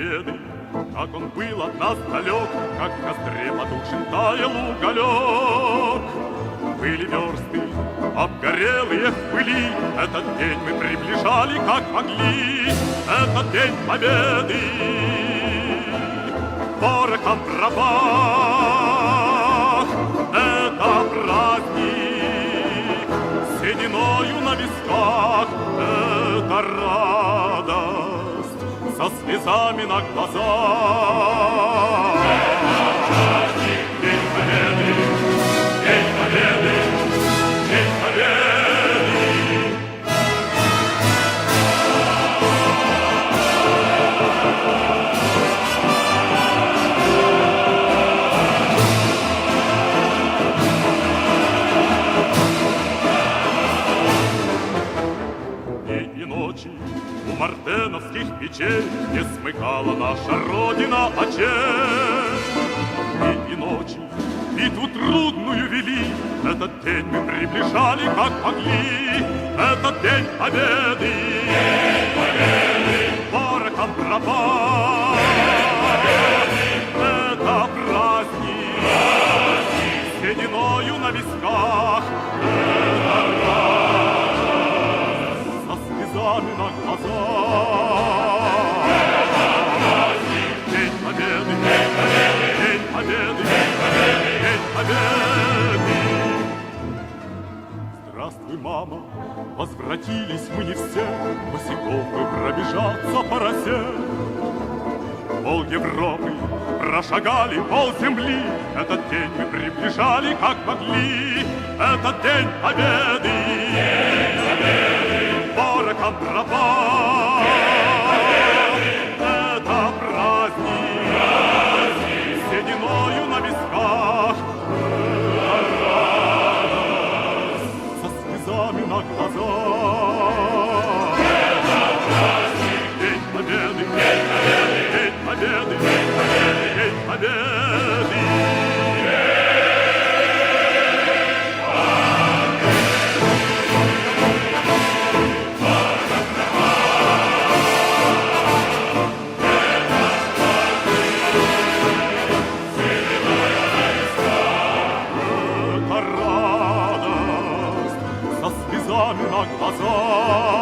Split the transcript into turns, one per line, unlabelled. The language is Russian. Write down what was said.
победы, как он был от нас далек, как в костре потухшим таял уголек. Были версты, обгорелые в пыли, этот день мы приближали, как могли, этот день победы. Порохом пропах, это праздник, сединою на висках, это радость, со слезами на глазах. Мартеновских печей Не смыкала наша Родина очей. Дней и ночи битву трудную вели, Этот день мы приближали, как могли, Этот день победы. День победы. Порохом пропал. Возвратились мы не все, Босиком мы пробежаться по росе. Пол Европы прошагали пол земли, Этот день мы приближали, как могли, Этот день победы. るな画